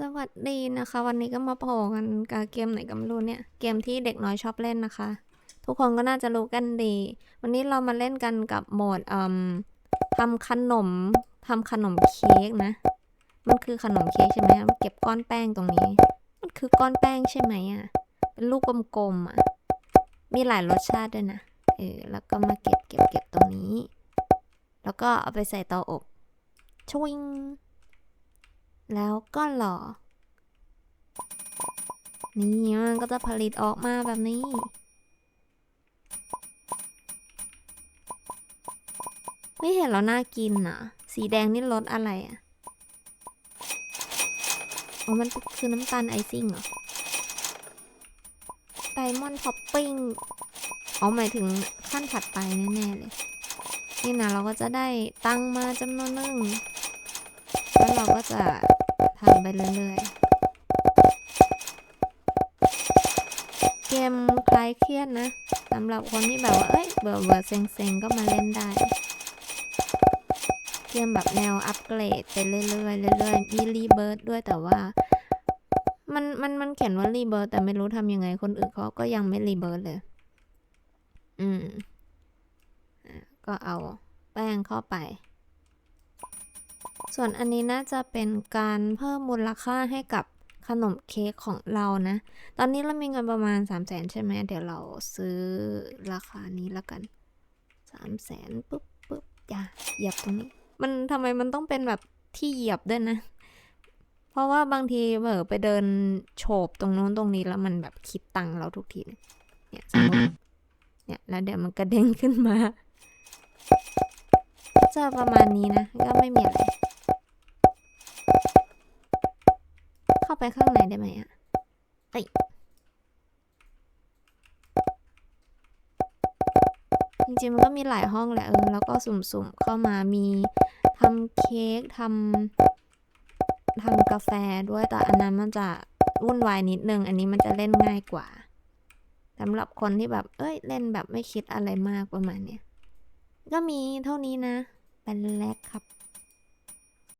สวัสดีนะคะ วันนี้ก็มาโผล่กันกับเกมไหนก็ไม่รู้เนี่ย เกมที่เด็กน้อยชอบเล่นนะคะ ทุกคนก็น่าจะรู้กันดี วันนี้เรามาเล่นกันกับโหมดเอ่มทำขนมทำขนมเค้กนะ มันคือขนมเค้กใช่ไหมเก็บก้อนแป้งตรงนี้ มันคือก้อนแป้งใช่ไหมอะเป็นลูกกลมๆอะมีหลายรสชาติด้วยนะเออแล้วก็มาเก็บเก็บเก็บตรงนี้ แล้วก็เอาไปใส่เตาอบชวิง แล้วก็หล่อ นี่มันก็จะผลิตออกมาแบบนี้ ไม่เห็นแล้วน่ากินอะสีแดงนี่รสอะไรอะอ๋อมันคือน้ำตาลไอซิ่งเหรอไดมอนด์ท็อปปิ้งอ๋อหมายถึงขั้นถัดไปแน่ๆเลย นี่นะเราก็จะได้ตังมาจำนวนหนึ่ง เราก็จะทำไปเรื่อยๆ เกมคลายเครียดนะสำหรับคนที่แบบว่า เอ้ย เบื่อเบื่อเซ็งๆ ก็มาเล่นได้ เกมแบบแนวอัปเกรดไปเรื่อยๆเรื่อยๆ มีรีเบิร์ดด้วยแต่ว่า มันมันมันเขียนว่ารีเบิร์ดแต่ไม่รู้ทำยังไงคนอื่นเขาก็ยังไม่รีเบิร์ดเลย อืมอะก็เอาแป้งเข้าไป ส่วนอันนี้น่าจะเป็นการเพิ่มมูลค่าให้กับขนมเค้กของเรานะ ตอนนี้เรามีเงินประมาณ 3 0 0แสนใช่ไหม เดี๋ยวเราซื้อราคานี้ละกัน 3 0 0แสนปุ๊บปุ๊บอย่าเหยียบตรงนี้ มันทำไมมันต้องเป็นแบบที่เหยียบด้วยนะ เพราะว่าบางทีเบอไปเดินโฉบตรงโน้นตรงนี้แล้วมันแบบคิดตังเราทุกทีเลยเนี่ยสมมติเนี่ยแล้วเดี๋ยวมันกระเด้งขึ้นมา จะประมาณนี้นะ ก็ไม่มีอะไร เข้าไปข้างในได้ไหมอะเอ้ยจริงๆมันก็มีหลายห้องแหละเออแล้วก็สุ่มๆเข้ามามีทำเค้กทำทำกาแฟด้วยแต่อันนั้นมันจะวุ่นวายนิดนึง อันนี้มันจะเล่นง่ายกว่าสำหรับคนที่แบบ เอ้ย เล่นแบบไม่คิดอะไรมากประมาณเนี้ยก็มีเท่านี้นะ เป็นแรกครับ